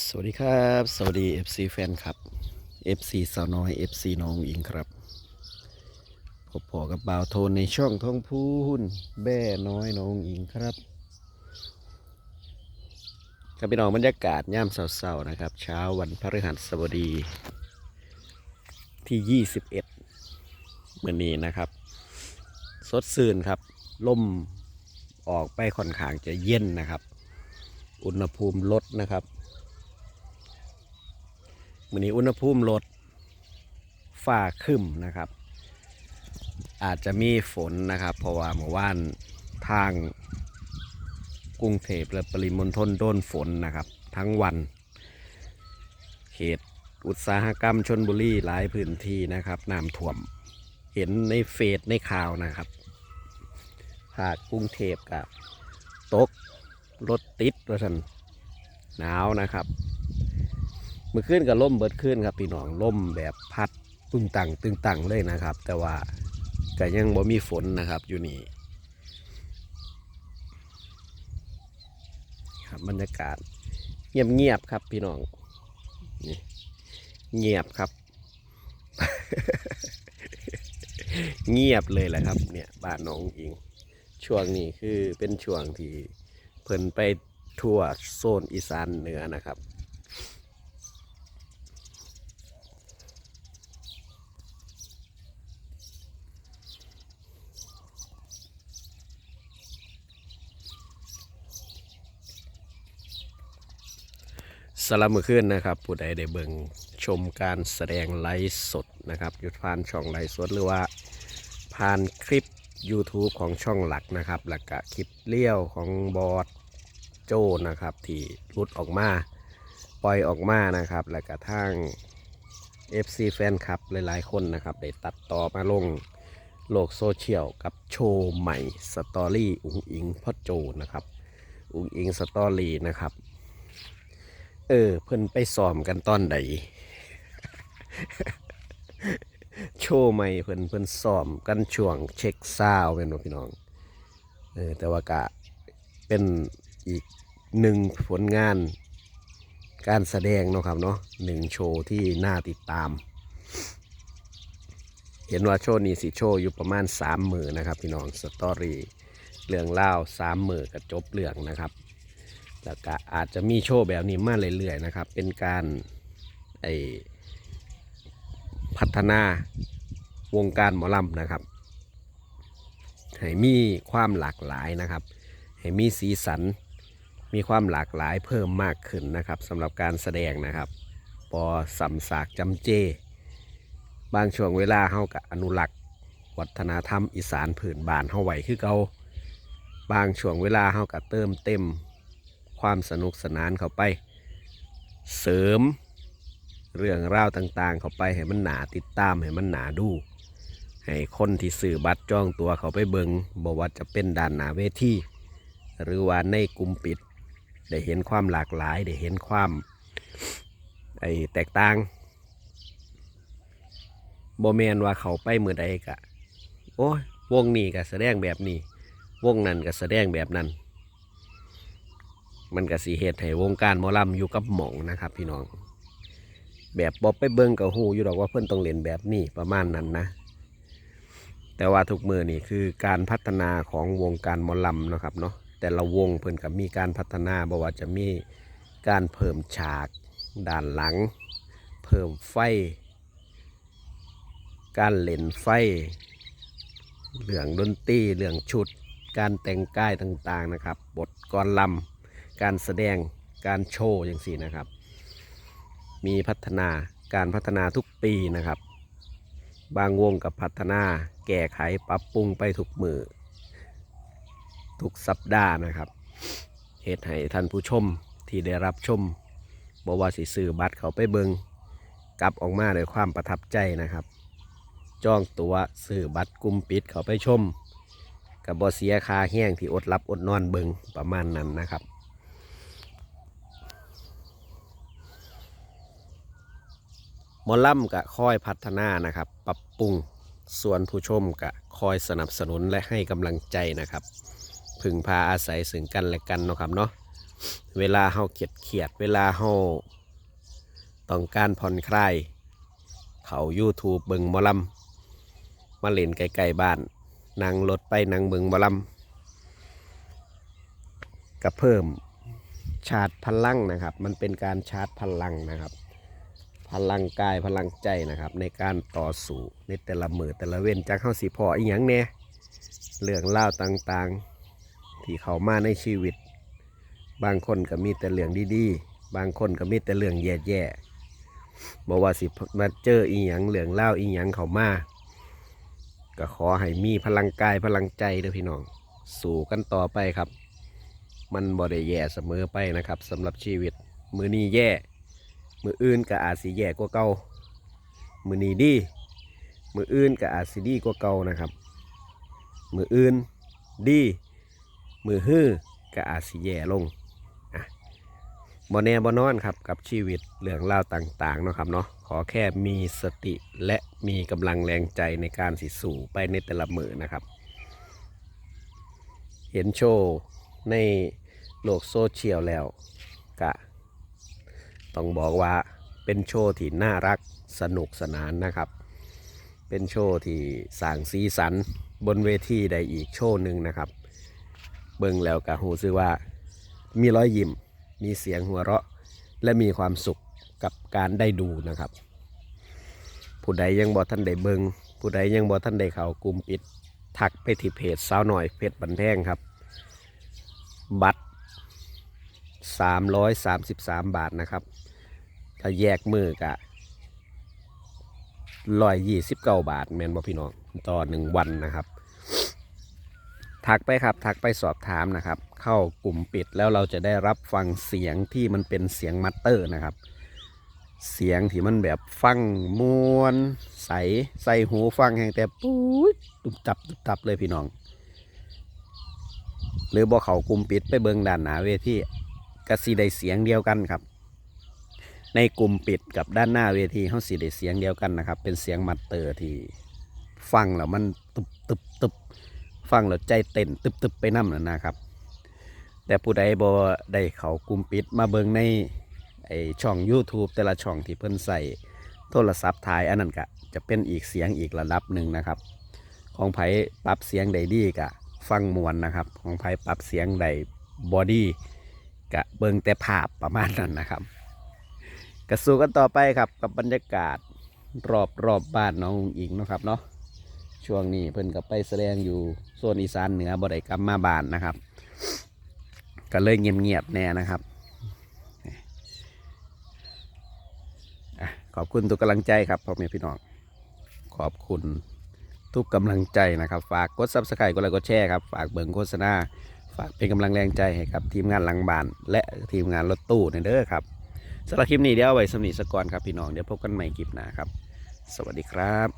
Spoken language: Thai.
สวัสดีครับ สวัสดี FC แฟนครับ FC สาวน้อย FC น้องอิงครับพบพอกับบ่าวโทนในช่องท้องพูนแบ่น้อยน้องอิงครับกับพี่น้องบรรยากาศย่ำเศร้าๆนะครับ เช้าวันพฤหัสบดี ที่ 21เมื่อนี้นะครับ สดซื่นครับล่มออกไปค่อนข้างจะเย็นนะครับ อุณหภูมิลดนะครับ วันนี้อุณหภูมิลดฝ้าคึมนะครับ อาจจะมีฝนนะครับ เพราะว่าเมื่อวานทางกรุงเทพและปริมณฑลโดนฝนนะครับ ทั้งวัน เขตอุตสาหกรรมชนบุรีหลายพื้นที่นะครับน้ำท่วม เห็นในเฟซในข่าวนะครับภาคกรุงเทพกับตกรถติดว่าสันหนาวนะครับ เมื่อคืนกับล่มเบิดขึ้นครับพี่น้องล่มแบบพัดตึงตังตึงตังเลยนะครับ แต่ว่าก็ยังบ่มีฝนนะครับอยู่นี่ครับบรรยากาศเงียบเงียบๆครับพี่น้องนี่เงียบครับ เงียบเลยแหละครับ เนี่ยบ้านน้องอิง ช่วงนี้คือเป็นช่วงที่เพิ่นไปทั่วโซนอีสานเหนือนะครับ สลับมือขึ้นนะครับ ผู้ใดได้เบิ่งชมการแสดงไลฟ์สดนะครับยุดผ่านช่องไลฟ์สดหรือว่าผ่านคลิป YouTube ของช่องหลักนะครับ แล้วก็คลิปเลี้ยวของบอสโจนะครับ ที่รุดออกมา ปล่อยออกมานะครับ แล้วก็ทาง FC แฟนคลับหลายๆคนนะครับ ได้ตัดต่อมาลงโลกโซเชียลกับโชว์ใหม่สตอรี่อุงอิงพ่อโจนะครับอุงอิงสตอรี่นะครับ เออ เพิ่นไปซ้อมกันตอนใดโชว์ใหม่เพิ่นเพิ่นซ้อมกันช่วงเช็คซาวเป็นบ่พี่น้องเออแต่ว่ากะเป็นอีกหนึ่งผลงานการแสดงเนาะครับเนาะหนึ่งโชว์ที่น่าติดตาม เห็นว่าโชว์นี้สิโชว์อยู่ประมาณสามมือนะครับ พี่น้องสตอรี่เรื่องเล่าสามมือก็จบเรื่องนะครับ แล้วก็อาจจะมีโชว์แบบนี้มาเรื่อยๆนะครับ เป็นการไอพัฒนาวงการหมอลำนะครับให้มีความหลากหลายนะครับให้มีสีสัน มีความหลากหลายเพิ่มมากขึ้นนะครับสำหรับการแสดงนะครับปอสัมสากจำเจ บางช่วงเวลาเฮากับอนุรักษ์ วัฒนธรรมอีสานผืนบานเฮาไว้คือเก่าบางช่วงเวลาเฮากับเติมเต็ม ความสนุกสนานเข้าไป เสริม เรื่องราวต่างๆ เข้าไปให้มันหนาติดตามให้มันหนาดู ให้คนที่ซื้อบัตรจ้องตัวเขาไปเบิงบอกว่าจะเป็นด้านหนาเวทีหรือว่าในกลุ่มปิด ได้เห็นความหลากหลาย ได้เห็นความไอแตกต่างโบแมนว่าเขาไปเมื่อใดกะ โอ้ยวงนี้ก็แสดงแบบนี้ วงนั้นก็แสดงแบบนั้น มันก็สีเหตุให้วงการหมอลำอยู่กับหมองนะครับ พี่น้อง แบบบอบไปเบิ้งกับหูอยู่ดอกว่าเพื่อนต้องเล่นแบบนี้ประมาณนั้นนะ แต่ว่าทุกมือนี่คือการพัฒนาของวงการหมอลำนะครับเนาะแต่ละวงเพิ่อนกับมีการพัฒนาบ่ว่าจะมีการเพิ่มฉากด้านหลัง เพิ่มไฟ การเล่นไฟเรื่องดนตรีเรื่องชุด การแต่งกายต่างๆนะครับ บทกรลำ การแสดงการโชว์อย่างสี่นะครับ มีพัฒนาการพัฒนาทุกปีนะครับ บางวงกับพัฒนาแก้ไขปรับปรุงไปทุกมือทุกสัปดาห์นะครับเหตุให้ท่านผู้ชมที่ได้รับชมบว่าสิซื้อบัตรเขาไปเบิงกลับออกมาด้วยความประทับใจนะครับ จองตัว๋วซื้อบัตรกุมปิดเขาไปชมกับบอเสียคาแห้งที่อดรับอดนอนเบิงประมาณนั้นนะครับ มอล่ำกะคอยพัฒนานะครับ ปรับปรุงส่วนผู้ชมกะคอยสนับสนุนและให้กำลังใจนะครับ พึงพาอาศัยซึ่งกันและกันเนาะครับเนาะเวลาเฮาเขียดเขียดเวลาเฮาต้องการผ่อนคลายเขา YouTube เบิงมอลำมาเล่นไกลๆบ้านนั่งรถไปนั่งเบิงมอลำก็เพิ่มชาร์จพลังนะครับ มันเป็นการชาร์จพลังนะครับ พลังกายพลังใจนะครับ ในการต่อสู้ในแต่ละมือแต่ละเว้นจากเข้าสีพออีหยังเนี่ยเรื่องเล่าต่างๆ ที่เขามาในชีวิต บางคนก็มีแต่เรื่องดีๆ บางคนก็มีแต่เรื่องแย่ๆบอกว่าสิมาเจออีหยังเรื่องเล่าอีหยังเขามาก็ขอให้มีพลังกายพลังใจเด้อพี่น้อง สู้กันต่อไปครับ มันบ่ได้แย่เสมอไปนะครับสำหรับชีวิต มือนี้แย่ มืออื่นก็อาจสิแย่กว่าเก่ามือนีดี มืออื่นก็อาจสิดีกว่าเก่านะครับ มืออื่นดี มือฮื้อก็อาจสิแย่ลงอะบ่แน่บ่นอนครับกับชีวิตเรื่องราวต่างๆเนาะครับเนาะขอแค่มีสติและมีกำลังแรงใจในการสิสู่ไปในแต่ละมือนะครับ เห็นโชว์ในโลกโซเชียลแล้วกะ ต้องบอกว่าเป็นโชว์ที่น่ารักสนุกสนานนะครับ เป็นโชว์ที่สร้างสีสันบนเวทีใดอีกโชว์หนึ่งนะครับ เบิ่งแล้วกะหูซื้อว่ามีรอยยิ้มมีเสียงหัวเราะ และมีความสุขกับการได้ดูนะครับ ผู้ใดยังบอท่านได้เบิงผู้ใดยังบอท่านได้เขากลุ่มปิด ทักไปที่เพจสาวหน่อยเพจบันแท่งครับ บัตร 333 บาทนะครับ ถ้าแยกมือกะร้อยยี่สิบเก้าบาทแมนบอพี่น้องต่อหนึ่งวันนะครับ ทักไปครับ ทักไปสอบถามนะครับ เข้ากลุ่มปิดแล้วเราจะได้รับฟังเสียงที่มันเป็นเสียงมัตเตอร์นะครับ เสียงที่มันแบบฟังมวน ใสใส่หูฟังแห่งแต่ปุ๊บตุบตับตุบตับเลยพี่น้อง หรือบ่เขากลุ่มปิดไปเบิงด้านหนาเวทีกระสีได้เสียงเดียวกันครับ ในกลุ่มปิดกับด้านหน้าเวทีเขาสีได้เสียงเดียวกันนะครับ เป็นเสียงมัตเตอร์ที่ฟังแล้วมันตุบตุบตุบฟังแล้วใจเต้นตึบตึบไปน้ำนั่นนะครับ แต่ผู้ใดบ่ได้เขากลุ่มปิดมาเบิงในไอช่อง YouTube แต่ละช่องที่เพิ่นใส่โทรศัพท์ถ่ายอันนั้นก็จะเป็นอีกเสียงอีกระดับหนึ่งนะครับ ของไผปรับเสียงใดดีกะฟังมวนนะครับ ของไผปรับเสียงใดบอดี้กะเบิงแต่ภาพประมาณนั้นนะครับ กระสู้กันต่อไปครับกับบรรยากาศรอบรอบบ้านน้องอิงเนาะครับเนาะช่วงนี้เพิ่นกับไปแสดงอยู่โซนอีสานเหนือบ่ได้กลับมาบ้านนะครับ ก็เลยเงียบๆแน่นะครับขอบคุณทุกกำลังใจครับพ่อแม่พี่น้องขอบคุณทุกกำลังใจนะครับ ฝากกดซับสไครต์กดไลค์กดแชร์ครับฝากเบิ่งโฆษณาฝากเป็นกำลังแรงใจให้กับทีมงานหลังบ้าน และทีมงานรถตู้ในเด้อครับ สำหรับคลิปนี้เดี๋ยวเอาไว้สำนีสกก่อนครับพี่น้องเดี๋ยวพบกันใหม่คลิปหน้าครับ สวัสดีครับ